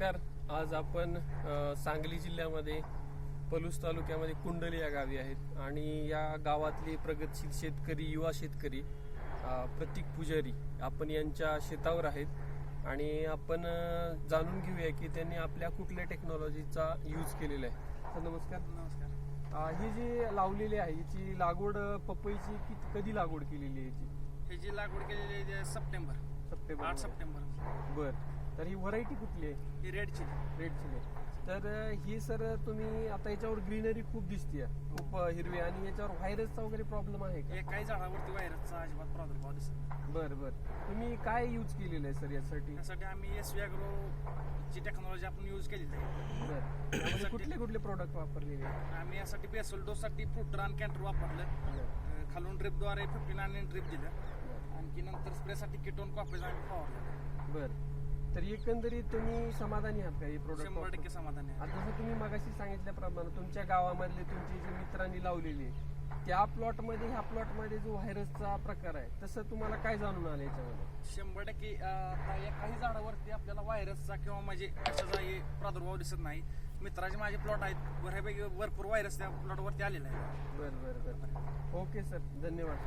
नमस्कार. आज आपण सांगली जिल्ह्यामध्ये पलूस तालुक्यामध्ये कुंडली या गावी आहेत आणि या गावातले प्रगतशील शेतकरी युवा शेतकरी प्रतीक पुजारी आपण यांच्या शेतावर आहेत. आणि आपण जाणून घेऊया की त्यांनी आपल्या कुठल्या टेक्नॉलॉजीचा यूज केलेला आहे. तर नमस्कार. नमस्कार. ही जी लावलेली आहे याची लागवड पपईची किती कधी लागवड केलेली आहे याची? हे जी लागवड केलेली आहे सप्टेंबर. सप्टेंबर आठ सप्टेंबर बर. तर ही व्हरायटी कुठली आहे? ही रेड चिली रेड चिली तर अ, ही सर तुम्ही आता याच्यावर ग्रीनरी खूप दिसतीये खूप अ, हिरवी आणि याच्यावर व्हायरसचा वगैरे प्रॉब्लेम आहे का? एकाही झाडावरती व्हायरसचा अजिबात प्रादुर्भाव दिसत नाही. बर बर. तुम्ही काय यूज केलेलं आहे सर यासाठी? त्यासाठी आम्ही एस व्याग्रो ची टेक्नॉलॉजी आपण यूज केलेली आहे. बर. त्यामध्ये कुठले कुठले प्रोडक्ट वापरलेले आहे आम्ही यासाठी बेसल डोससाठी फ्रुटर आणि कॅन्टर वापरलं. अं, खालून ड्रिपद्वारे फिफ्टीन आणि ड्रिप दिलं. आणखी नंतर स्प्रेसाठी किटोन कॉपेज आम्ही फवारलं बर. तर एकंदरीत तुम्ही समाधानी आहात का? हे शंभर प्रोडक्ट टक्के समाधान आहे. आता जसं तुम्ही मगाशी सांगितल्याप्रमाणे तुमच्या गावामधले तुमचे जे मित्रांनी लावलेली आहे, त्या प्लॉटमध्ये ह्या प्लॉटमध्ये जो व्हायरसचा प्रकार आहे तसं तुम्हाला काय जाणून आलं याच्यामध्ये? शंभर टक्के अं, आता या काही झाडावरती आपल्याला व्हायरसचा किंवा म्हणजे कशाचा हे प्रादुर्भाव दिसत नाही. मित्राचे माझे प्लॉट आहेत. बऱ्यापैकी भरपूर व्हायरस त्या प्लॉटवरती आलेला आहे बर बर बर. Okay sir. धन्यवाद.